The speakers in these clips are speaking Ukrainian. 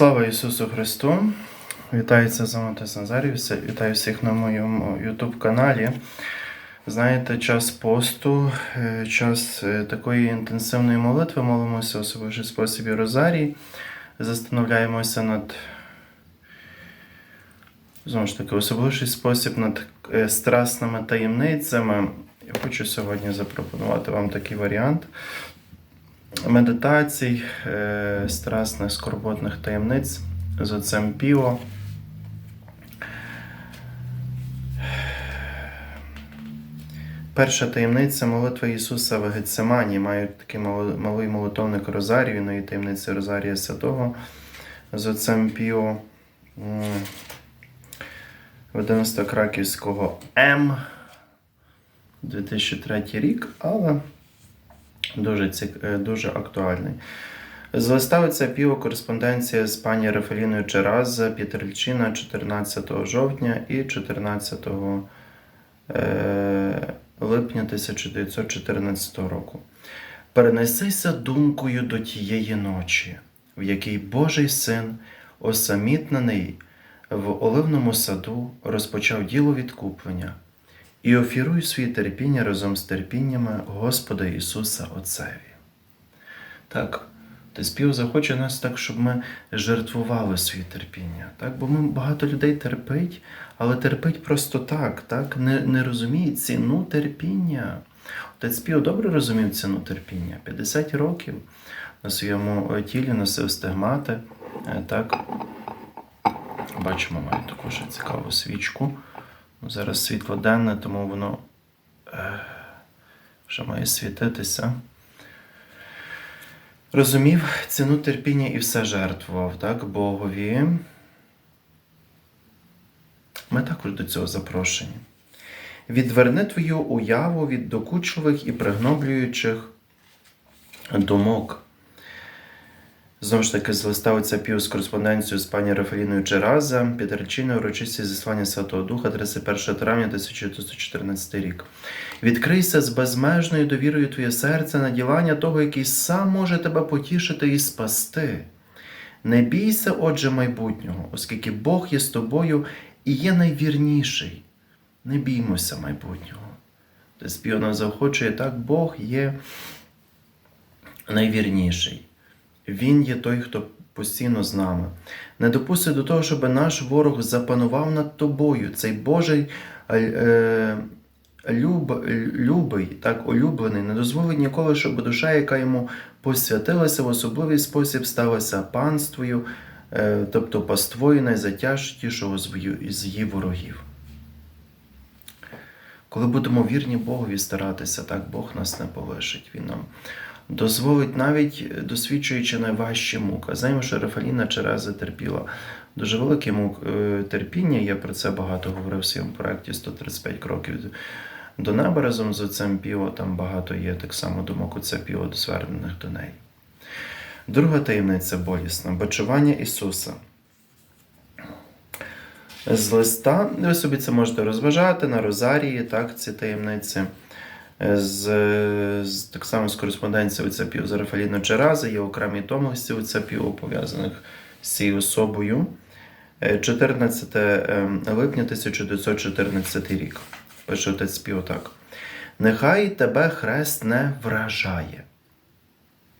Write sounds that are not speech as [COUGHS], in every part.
Слава Ісусу Христу! Вітається з вами Отець Назарій. Вітаю всіх на моєму YouTube каналі. Знаєте, час посту, е, час е, такої інтенсивної молитви, молимося в особливий спосіб Розарій. Застановляємося над знову ж таки особливий спосіб над е, страсними таємницями. Я хочу сьогодні запропонувати вам такий варіант медитацій, е, страсних скорботних таємниць з отцем Піо. Перша таємниця молитва Ісуса в Гецемані. Мають такий малий молитовник Розарію, ну і Розарія Святого з отцем Піо. Видавництва Краківського М. 2003 рік, але дуже, цік... е, дуже актуальний. З листа отця Піо кореспонденція з пані Рафаліною Чераза Пітерчина 14 жовтня і 14 е, липня 1914 року. Перенесися думкою до тієї ночі, в якій Божий син, осамітнений в оливному саду, розпочав діло відкуплення і офіруй свої терпіння разом з терпіннями Господа Ісуса Отцеві. Так, ти спів захоче нас так, щоб ми жертвували свої терпіння. Так? Бо ми багато людей терпить, але терпить просто так, так? Не, не розуміє ціну терпіння. Отець Піо добре розумів ціну терпіння. 50 років на своєму е, тілі носив стигмати. е, Так? Бачимо, має таку ще цікаву свічку. Зараз світло денне, тому воно е, вже має світитися. Розумів ціну терпіння і все жертвував, так, Богові. Ми також до цього запрошені. Відверни твою уяву від докучливих і пригноблюючих думок. Знову ж таки, з листа отця з кореспонденцією з пані Рафаліною Джераза, Петерчиною, урочисті зіслання Святого Духа, 31 травня 1914 рік. Відкрийся з безмежною довірою твоє серце на ділання того, який сам може тебе потішити і спасти. Не бійся, отже, майбутнього, оскільки Бог є з тобою і є найвірніший. Не біймося майбутнього. Десь Піо нас заохочує так, Бог є найвірніший. Він є той, хто постійно з нами. Не допусти до того, щоб наш ворог запанував над тобою. Цей Божий е, е, люб, любий, так, улюблений, не дозволить ніколи, щоб душа, яка йому посвятилася в особливий спосіб, сталася панствою, е, тобто паствою найзатяжчішого з з її ворогів. Коли будемо вірні Богові старатися, так Бог нас не полишить. Він нам дозволить навіть досвідчуючи найважчі муки. Знаємо, що Рафаліна Череза терпіла дуже велике мук е, терпіння. Я про це багато говорив в своєму проєкті 135 кроків до неба разом з отцем Піо. Там багато є так само думок отця Піо, звернених до неї. Друга таємниця болісна бачування Ісуса. З листа, ви собі це можете розважати на Розарії, так, ці таємниці. З, з так само з кореспонденції отця Піо з Рафаліно Джерази, є окремі томості отця Піо, пов'язаних з цією особою. Е, 14 ем, липня 1914 рік. Пише отець Піо так. Нехай тебе хрест не вражає.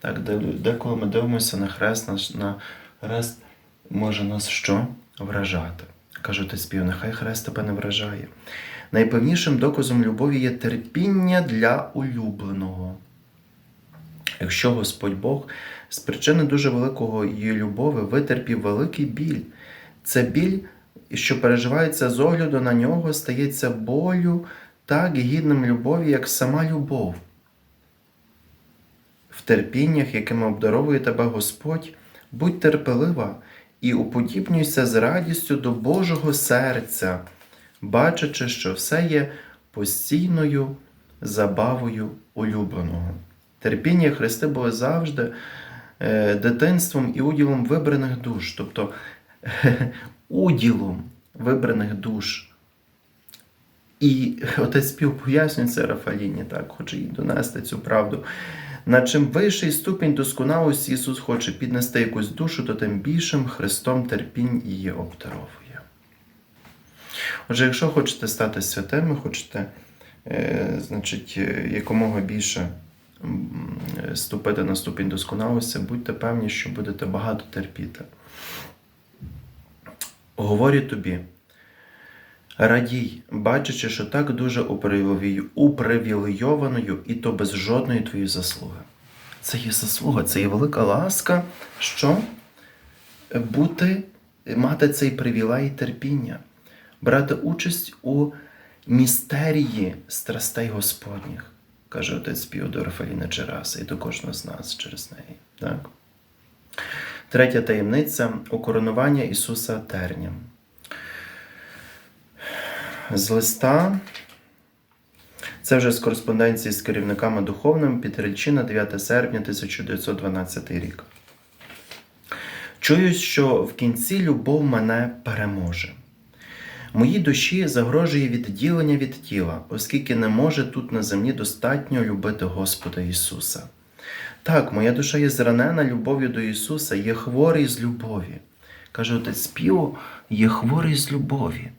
Так, деколи ми дивимося на хрест, на хрест може нас що? Вражати. Каже отець Піо, нехай хрест тебе не вражає. Найпевнішим доказом любові є терпіння для улюбленого. Якщо Господь Бог з причини дуже великого її любові витерпів великий біль, це біль, що переживається з огляду на нього, стається болю так гідним любові, як сама любов. В терпіннях, якими обдаровує тебе Господь, будь терпелива і уподібнюйся з радістю до Божого серця, бачачи, що все є постійною забавою улюбленого. Терпіння Христи було завжди е, дитинством і уділом вибраних душ, тобто [LAUGHS] уділом вибраних душ. І [LAUGHS] отець Пів пояснює це Рафаліні, так, хоче їй донести цю правду. На чим вищий ступінь досконалості Ісус хоче піднести якусь душу, то тим більшим Христом терпінь її обдаровує. Отже, якщо хочете стати святими, хочете е, значить, е, якомога більше е, ступити на ступінь досконалості, будьте певні, що будете багато терпіти. Говорю тобі, радій, бачачи, що так дуже упривілейованою, і то без жодної твоєї заслуги. Це є заслуга, це є велика ласка, що бути, мати цей привілей терпіння, брати участь у містерії страстей Господніх, каже отець Піо до Рафаліна Чераса і до кожного з нас через неї. Так? Третя таємниця укоронування Ісуса терням. З листа. Це вже з кореспонденції з керівниками духовними Петрильчина, 9 серпня 1912 рік. Чую, що в кінці любов мене переможе. Моїй душі загрожує відділення від тіла, оскільки не може тут на землі достатньо любити Господа Ісуса. Так, моя душа є зранена любов'ю до Ісуса, є хворий з любові. Каже отець Піо, є хворий з любові.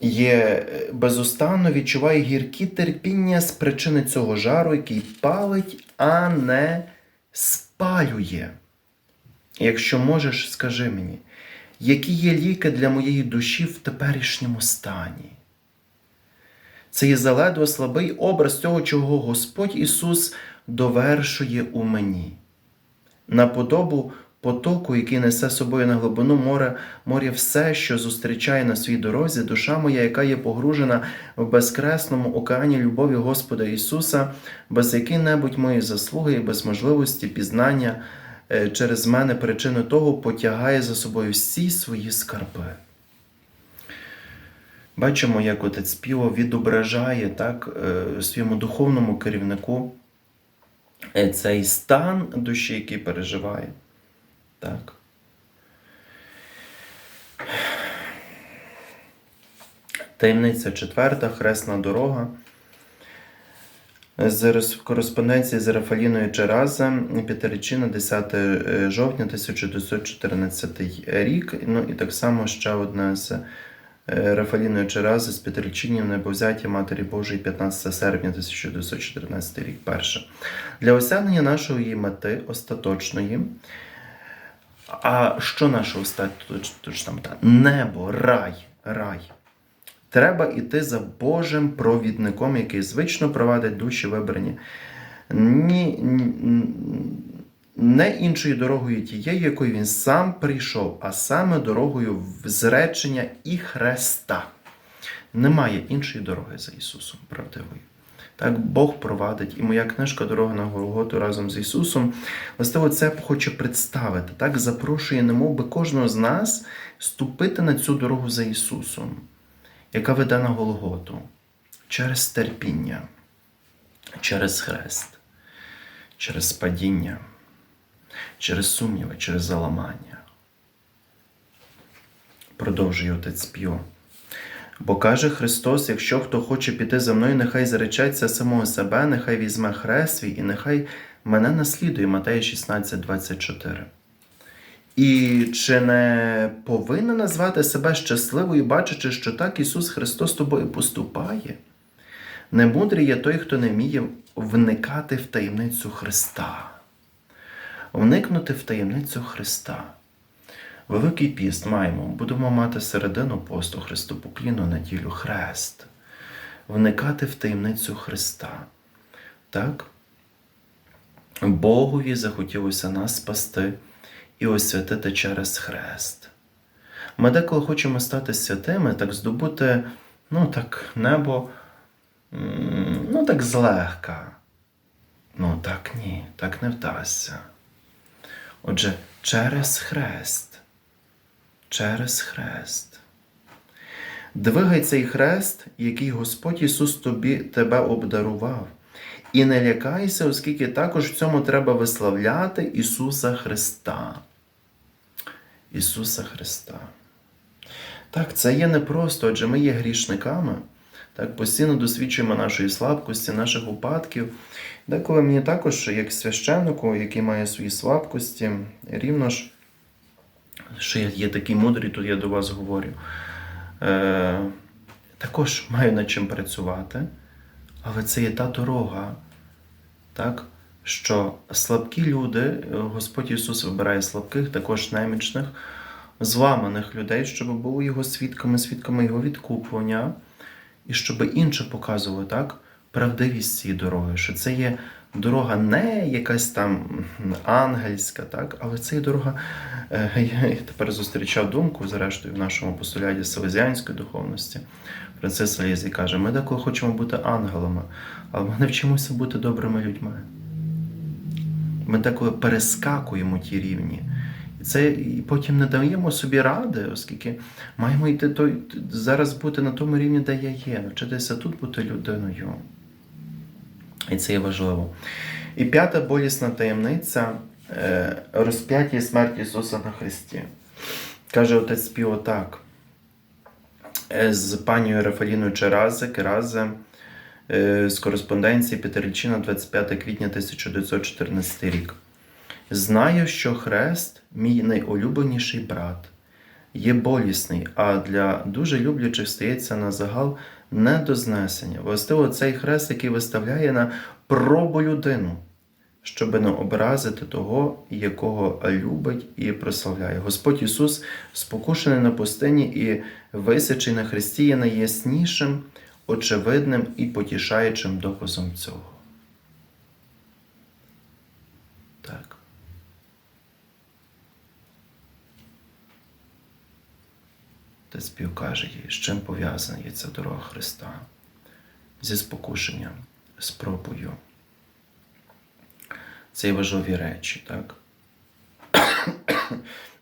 Є е, безустанно відчуває гіркі терпіння з причини цього жару, який палить, а не спалює. Якщо можеш, скажи мені, які є ліки для моєї душі в теперішньому стані? Це є заледве слабий образ того, чого Господь Ісус довершує у мені. На подобу потоку, який несе собою на глибину моря, моря все, що зустрічає на своїй дорозі, душа моя, яка є погружена в безкресному океані любові Господа Ісуса, без якої-небудь моєї заслуги і без можливості пізнання через мене причини того потягає за собою всі свої скарби. Бачимо, як отець Піо відображає так, е, своєму духовному керівнику е, цей стан душі, який переживає. Так. Таємниця четверта, хресна дорога. З кореспонденції з Рафаліною Чераза, Петеричина, 10 е, жовтня 1914 рік. Ну і так само ще одна з е, Рафаліною Черази з Петеричинів Небовзяття Матері Божої 15 серпня 1914 рік. Перше. Для осягнення нашої мети остаточної. А що наша остаточна мета? Небо, рай, рай. Треба йти за Божим провідником, який звично провадить душі вибрані. Ні, не іншою дорогою тією, якою він сам прийшов, а саме дорогою зречення і Хреста. Немає іншої дороги за Ісусом правдивою. Так Бог провадить, і моя книжка Дорога на Голготу разом з Ісусом. Властиво це хоче представити, так запрошує, немов би кожного з нас ступити на цю дорогу за Ісусом, яка веде на Голготу через терпіння, через хрест, через падіння, через сумніви, через заламання. Продовжує отець Піо. Бо каже Христос: якщо хто хоче піти за мною, нехай заречеться самого себе, нехай візьме хрест свій і нехай мене наслідує Матея 16, 24. І чи не повинна назвати себе щасливою, бачачи, що так Ісус Христос тобою поступає? Немудрий є той, хто не вміє вникати в таємницю Христа, вникнути в таємницю Христа. Великий піст маємо, будемо мати середину посту Христопокліну неділю хрест, вникати в таємницю Христа. Так? Богові захотілося нас спасти і освятити через хрест. Ми деколи хочемо стати святими, так здобути, ну так, небо, ну так злегка. Ну так ні, так не вдасться. Отже, через хрест через хрест. Двигай цей хрест, який Господь Ісус тобі тебе обдарував. І не лякайся, оскільки також в цьому треба виславляти Ісуса Христа. Ісуса Христа. Так, це є непросто, адже ми є грішниками. Так, постійно досвідчуємо нашої слабкості, наших упадків. Деколи мені також, як священнику, який має свої слабкості, рівно ж, що є такий мудрий, тут я до вас говорю. Е, також маю над чим працювати, але це є та дорога, так, що слабкі люди, е, Господь Ісус вибирає слабких, також немічних, зламаних людей, щоб були його свідками, свідками його відкуплення, і щоб інше показували так, правдивість цієї дороги, що це є дорога не якась там ангельська, так, але це є дорога. е, [LAUGHS] Я тепер зустрічав думку, зрештою, в нашому постуляді селезіанської духовності. Принцеса Лізі каже: ми деколи хочемо бути ангелами, але ми не вчимося бути добрими людьми. Ми деколи перескакуємо ті рівні. І це і потім не даємо собі ради, оскільки маємо йти той, зараз бути на тому рівні, де я є, навчитися тут бути людиною. І це є важливо. І п'ята болісна таємниця е, розп'яття і смерть Ісуса на Христі. Каже отець Піо так. Е, З панією Рафаліною Черазе, Керазе, е, з кореспонденції Петеричина 25 квітня 1914 рік. Знаю, що хрест, мій найулюбленіший брат, є болісний, а для дуже люблячих стається на загал не до знесення. Властиво цей хрест, який виставляє на пробу людину, щоб не образити того, якого любить і прославляє. Господь Ісус, спокушений на пустині і висячий на хресті, є найяснішим, очевидним і потішаючим доказом цього. Так. Та спів каже їй, з чим пов'язана є ця дорога Христа? Зі спокушенням, з пробою. Це є важливі речі, так? [COUGHS]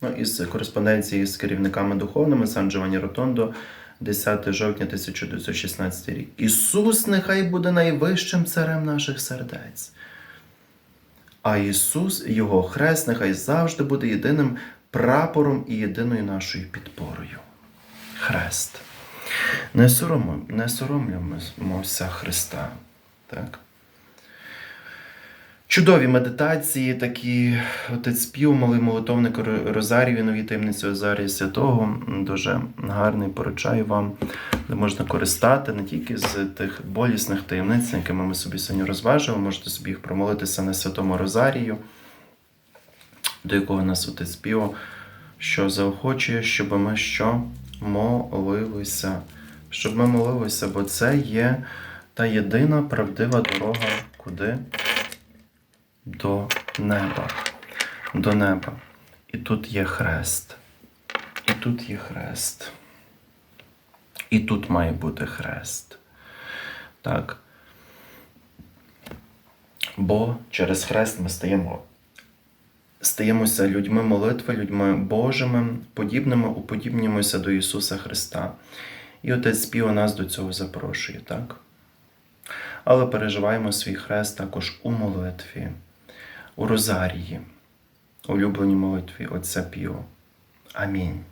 ну, із кореспонденції з керівниками духовними Сан Джованні Ротондо, 10 жовтня 1916 рік. Ісус нехай буде найвищим царем наших сердець. А Ісус, Його хрест, нехай завжди буде єдиним прапором і єдиною нашою підпорою. Хрест. Не, соромимося Христа. Так? Чудові медитації, такі отець спів, малий молитовник Ро- Розарію, нові таємниці Озарія Святого. Дуже гарний, поручаю вам, де можна користати не тільки з тих болісних таємниць, якими ми собі сьогодні розважили, можете собі їх промолитися на Святому Розарію, до якого нас отець спів, що заохочує, щоб ми що молилися, щоб ми молилися, бо це є та єдина правдива дорога куди? До неба. До неба. І тут є хрест. І тут є хрест. І тут має бути хрест. Так. Бо через хрест ми стаємо стаємося людьми молитви, людьми Божими, подібними, уподібнюємося до Ісуса Христа. І Отець Спіо нас до цього запрошує, так? Але переживаємо свій хрест також у молитві, у Розарії, улюбленій молитві Отця Піо. Амінь.